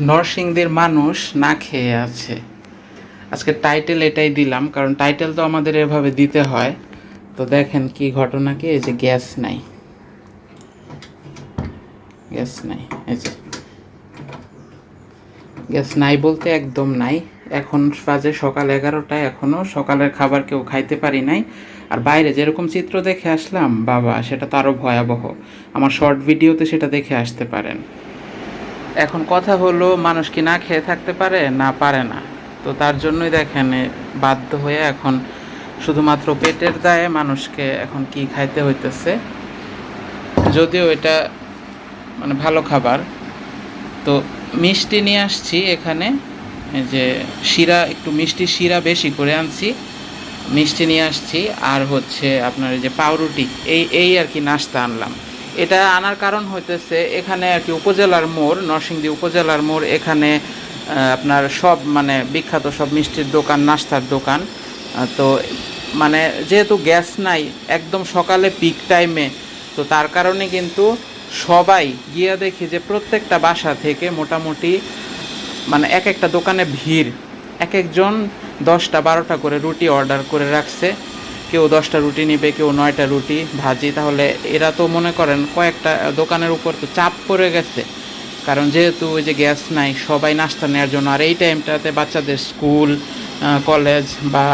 নরসিংদীর মানুষ না খেয়ে আছে। আজকে টাইটেল এটাই দিলাম, কারণ টাইটেল তো আমাদের এভাবে দিতে হয়। তো দেখেন কি ঘটনা কি, এই যে গ্যাস নাই। গ্যাস নাই, এই যে। গ্যাস নাই বলতে একদম নাই। এখন বাজে সকাল এগারোটায় এখনও সকালের খাবার কেউ খাইতে পারি নাই। আর বাইরে যেরকম চিত্র দেখে আসলাম, বাবা, সেটা তো আরও ভয়াবহ। আমার শর্ট ভিডিওতে সেটা দেখে আসতে পারেন। এখন কথা হলো, মানুষ কি না খেয়ে থাকতে পারে? না পারে না। তো তার জন্যই দেখেন বাধ্য হয়ে এখন শুধুমাত্র পেটের দায়ে মানুষকে এখন কি খাইতে হইতেছে। যদিও এটা মানে ভালো খাবার। তো মিষ্টি নিয়ে আসছি এখানে। যে শিরা, একটু মিষ্টি শিরা বেশি করে আনছি। মিষ্টি নিয়ে আসছি। আর হচ্ছে আপনার যে পাউরুটি, এই এই আর কি নাস্তা আনলাম। এটা আনার কারণ হইতেছে এখানে আর কি উপজেলার মোড়, নরসিংদী উপজেলার মোড়। এখানে আপনার সব মানে বিখ্যাত সব মিষ্টির দোকান, নাস্তার দোকান। তো মানে যেহেতু গ্যাস নাই, একদম সকালে পিক টাইমে তো তার কারণে কিন্তু সবাই গিয়ে দেখি যে প্রত্যেকটা বাসা থেকে মোটামুটি মানে এক একটা দোকানে ভিড়। এক একজন দশটা, বারোটা করে রুটি অর্ডার করে রাখছে। কেউ দশটা রুটি নেবে, কেউ নয়টা রুটি, ভাজি, তাহলে এরা তো মনে করেন কয়েকটা দোকানের উপর তো চাপ পড়ে গেছে। কারণ যেহেতু ওই যে গ্যাস নাই, সবাই নাস্তা নেওয়ার জন্য, আর এই টাইমটাতে বাচ্চাদের স্কুল কলেজ বা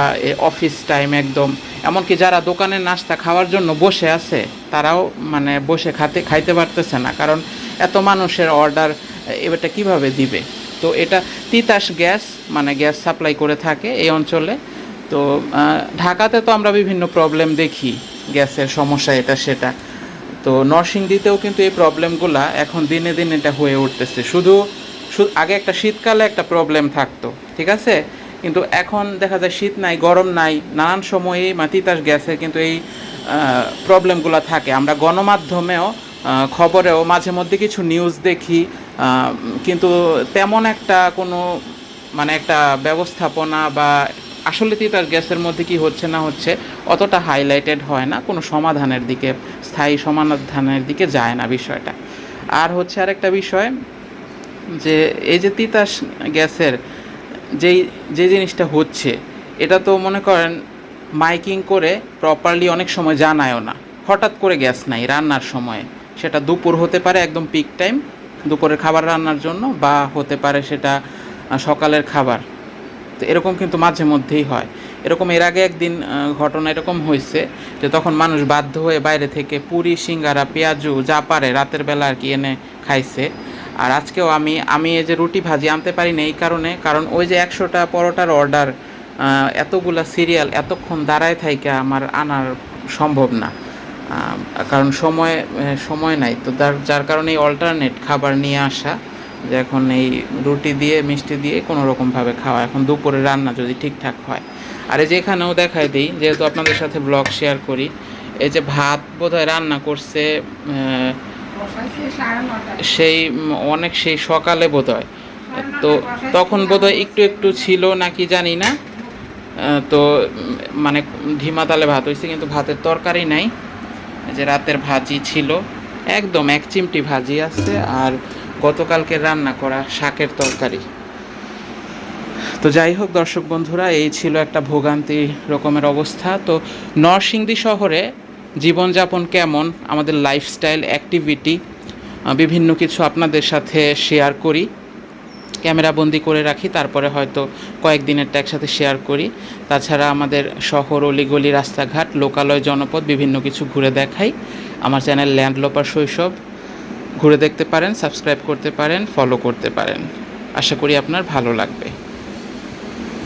অফিস টাইম একদম, এমনকি যারা দোকানে নাস্তা খাওয়ার জন্য বসে আছে, তারাও মানে বসে খাতে, খাইতে পারতেছে না। কারণ এত মানুষের অর্ডার এবারটা কীভাবে দিবে? তো এটা তিতাস গ্যাস মানে গ্যাস সাপ্লাই করে থাকে এই অঞ্চলে। তো ঢাকাতে তো আমরা বিভিন্ন প্রবলেম দেখি, গ্যাসের সমস্যা এটা, সেটা। তো নরসিংদীতেও কিন্তু এই প্রবলেমগুলা এখন দিনে দিনে এটা হয়ে উঠতেছে। শুধু আগে একটা শীতকালে একটা প্রবলেম থাকতো, ঠিক আছে? কিন্তু এখন দেখা যায় শীত নাই, গরম নাই, নানান সময়ে বা তিতাস গ্যাসের কিন্তু এই প্রবলেমগুলো থাকে। আমরা গণমাধ্যমেও খবরেও মাঝে মধ্যে কিছু নিউজ দেখি কিন্তু তেমন একটা কোনো মানে একটা ব্যবস্থাপনা বা আসলে তার গ্যাসের মধ্যে কি হচ্ছে না হচ্ছে, অতটা হাইলাইটেড হয় না, কোনো সমাধানের দিকে, স্থায়ী সমাধানের দিকে যায় না বিষয়টা। আর হচ্ছে আরেকটা বিষয়, যে এই যে তিতাস গ্যাসের যেই, যে জিনিসটা হচ্ছে, এটা তো মনে করেন মাইকিং করে প্রপারলি অনেক সময় জানায়ও না। হঠাৎ করে গ্যাস নাই রান্নার সময়ে। সেটা দুপুর হতে পারে একদম পিক টাইম দুপুরের খাবার রান্নার জন্য, বা হতে পারে সেটা সকালের খাবার। তো এরকম কিন্তু মাঝে মধ্যেই হয়। এরকম এর আগে একদিন ঘটনা এরকম হয়েছে যে তখন মানুষ বাধ্য হয়ে বাইরে থেকে পুরি, সিঙ্গারা, পেঁয়াজু, যা পারে রাতের বেলা আর কি এনে খাইছে। আর আজকেও আমি আমি এই যে রুটি ভাজি আনতে পারি না এই কারণে, কারণ ওই যে একশোটা পরোটার অর্ডার এতগুলা সিরিয়াল এতক্ষণ দাঁড়ায় থাইকা আমার আনার সম্ভব না। কারণ সময় সময় নাই। তো যার কারণে অল্টারনেট খাবার নিয়ে আসা যে এখন এই রুটি দিয়ে, মিষ্টি দিয়ে কোনো রকমভাবে খাওয়া, এখন দুপুরে রান্না যদি ঠিকঠাক হয়। আর এই যে এখানেও দেখাই দিই, যেহেতু আপনাদের সাথে ব্লগ শেয়ার করি, এই যে ভাত বোধহয় রান্না করছে সেই, অনেক সেই সকালে বোধহয়। তো তখন বোধহয় একটু একটু ছিল নাকি জানি না। তো মানে ঢিমা তালে ভাত হয়েছে, কিন্তু ভাতের তরকারি নাই। যে রাতের ভাজি ছিল, একদম এক চিমটি ভাজি আছে, আর গতকালকে রান্না করা শাকের তরকারি। তো যাই হোক দর্শক বন্ধুরা, এই ছিল একটা ভোগান্তি রকমের অবস্থা। তো নরসিংদী শহরে জীবনযাপন কেমন? আমাদের লাইফস্টাইল অ্যাক্টিভিটি বিভিন্ন কিছু আপনাদের সাথে শেয়ার করি। ক্যামেরাবন্দি করে রাখি, তারপরে হয়তো কয়েকদিনেরটা একসাথে শেয়ার করি। তাছাড়া আমাদের শহর, অলিগলি, রাস্তাঘাট, লোকালয়, জনপদ, বিভিন্ন কিছু ঘুরে দেখাই। আমার চ্যানেল ল্যান্ডলোপার শৈশব ঘুরে দেখতে পারেন সাবস্ক্রাইব করতে পারেন ফলো করতে পারেন। আশা করি আপনার ভালো লাগবে।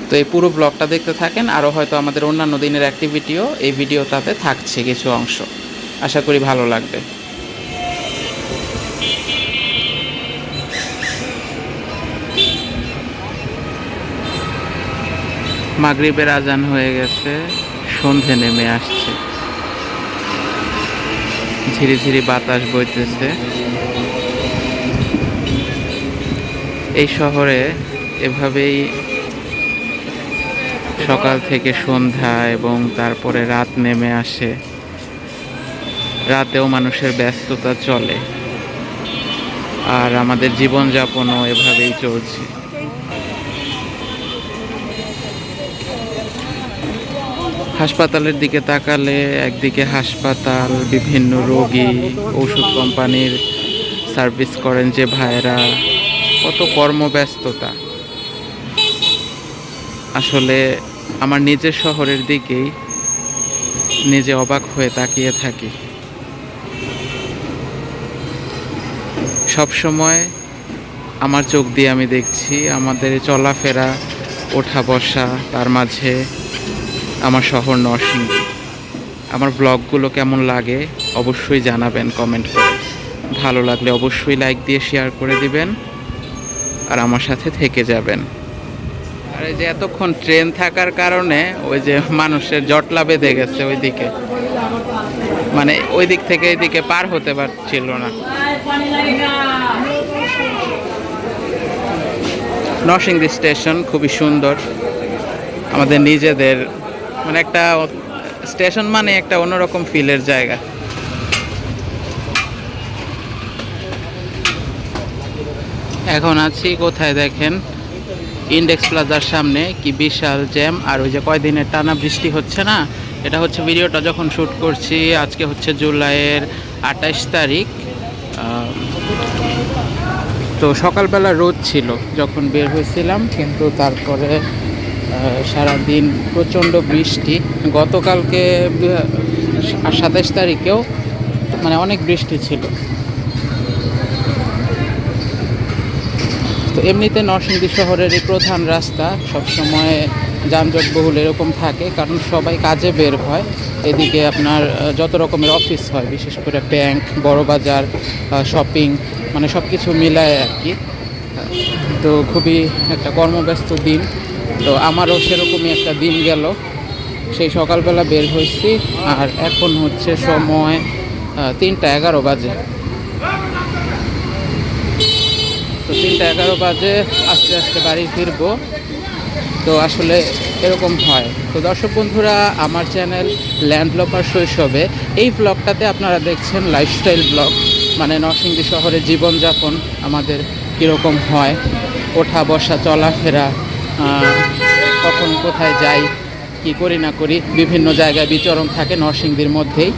তো এই পুরো ব্লগটা দেখতে থাকেন, আরও হয়তো আমাদের অন্যান্য দিনের অ্যাক্টিভিটিও এই ভিডিওটাতে থাকছে কিছু অংশ। আশা করি ভালো লাগবে। মাগরিবের আজান হয়ে গেছে, সন্ধে নেমে আসছে। ঝিরি ঝিরি বাতাস বইতেছে। এই শহরে এভাবেই সকাল থেকে সন্ধ্যা এবং তারপরে রাত নেমে আসে। রাতেও মানুষের ব্যস্ততা চলে। আর আমাদের জীবনযাপনও এভাবেই চলছে। হাসপাতালের দিকে তাকালে একদিকে হাসপাতাল, বিভিন্ন রোগী ওষুধ কোম্পানির সার্ভিস করেন যে ভাইয়েরা। কত কর্মব্যস্ততা। আসলে আমার নিজের শহরের দিকেই নিজে অবাক হয়ে তাকিয়ে থাকি। সব সময় আমার চোখ দিয়ে আমি দেখছি আমাদের চলাফেরা ওঠা বসা তার মাঝে আমার শহর নরসিংদী আমার ব্লগগুলো কেমন লাগে অবশ্যই জানাবেন কমেন্ট করে। ভালো লাগলে অবশ্যই লাইক দিয়ে শেয়ার করে দিবেন। আর আমার সাথে থেকে যাবেন। আর এই যে এতক্ষণ ট্রেন থাকার কারণে ওই যে মানুষের জটলা বেঁধে গেছে ওইদিকে। মানে ওই দিক থেকে এইদিকে পার হতে পারছিল না। নরসিংদী স্টেশন খুবই সুন্দর। আমাদের নিজেদের মানে একটা স্টেশন মানে একটা অন্যরকম ফিলের জায়গা। এখন আছি কোথায় দেখেন? ইন্ডেক্স প্লাজার সামনে, কি বিশাল জ্যাম আর ওই যে কয়দিনের টানা বৃষ্টি হচ্ছে না? এটা হচ্ছে ভিডিওটা যখন শ্যুট করছি, আজকে হচ্ছে জুলাইয়ের আঠাশ তারিখ। তো সকালবেলা রোদ ছিল যখন বের হয়েছিলাম, কিন্তু তারপরে সারাদিন প্রচণ্ড বৃষ্টি। গতকালকে সাতাশ তারিখেও মানে অনেক বৃষ্টি ছিল। তো এমনিতে নরসিংদী শহরের এই প্রধান রাস্তা, সবসময় যানজট বহুল এরকম থাকে, কারণ সবাই কাজে বের হয়। এদিকে আপনার যত রকমের অফিস হয়, বিশেষ করে ব্যাংক, বড় বাজার শপিং মানে সব কিছু মিলায় আর কি। তো খুবই একটা কর্মব্যস্ত দিন। তো আমারও সেরকমই একটা দিন গেল। সেই সকালবেলা বের হয়েছি, আর এখন হচ্ছে সময় তিনটা এগারো বাজে। তো তিনটা এগারো বাজে, আস্তে আস্তে বাড়ি ফিরবো। তো আসলে এরকম হয়। তো দর্শক বন্ধুরা, আমার চ্যানেল ল্যান্ডলপার শৈশবে, এই ব্লগটাতে আপনারা দেখছেন লাইফস্টাইল ব্লগ মানে নরসিংদী শহরে জীবনযাপন আমাদের কীরকম হয় ওঠা বসা চলাফেরা কখন কোথায় যাই কি করি না করি, বিভিন্ন জায়গায় বিচরণ থাকে নরসিংদীর মধ্যেই।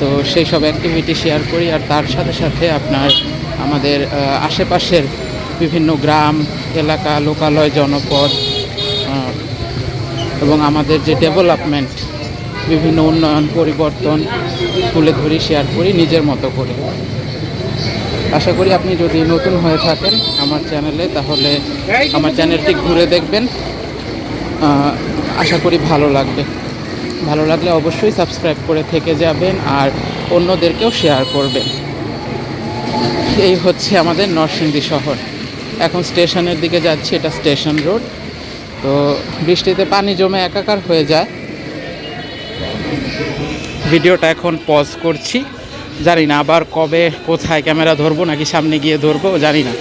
তো সেই সব অ্যাক্টিভিটি শেয়ার করি আর তার সাথে সাথে আপনার আমাদের আশেপাশের বিভিন্ন গ্রাম, এলাকা, লোকালয়, জনপদ এবং আমাদের যে ডেভেলপমেন্ট বিভিন্ন উন্নয়ন, পরিবর্তন, তুলে ধরি শেয়ার করি, নিজের মতো করে। আশা করি আপনি যদি নতুন হয়ে থাকেন আমার চ্যানেলে তাহলে আমার চ্যানেলটি ঘুরে দেখবেন। আশা করি ভালো লাগবে। ভালো লাগলে অবশ্যই সাবস্ক্রাইব করে থেকে যাবেন আর অন্যদেরকেও শেয়ার করবেন। এই হচ্ছে আমাদের নরসিংদী শহর। এখন স্টেশনের দিকে যাচ্ছি, এটা স্টেশন রোড। তো বৃষ্টিতে পানি জমে একাকার হয়ে যায়। ভিডিওটা এখন পজ করছি। জানি না আবার কবে, কোথায় ক্যামেরা ধরবো নাকি সামনে গিয়ে ধরবো, জানি না।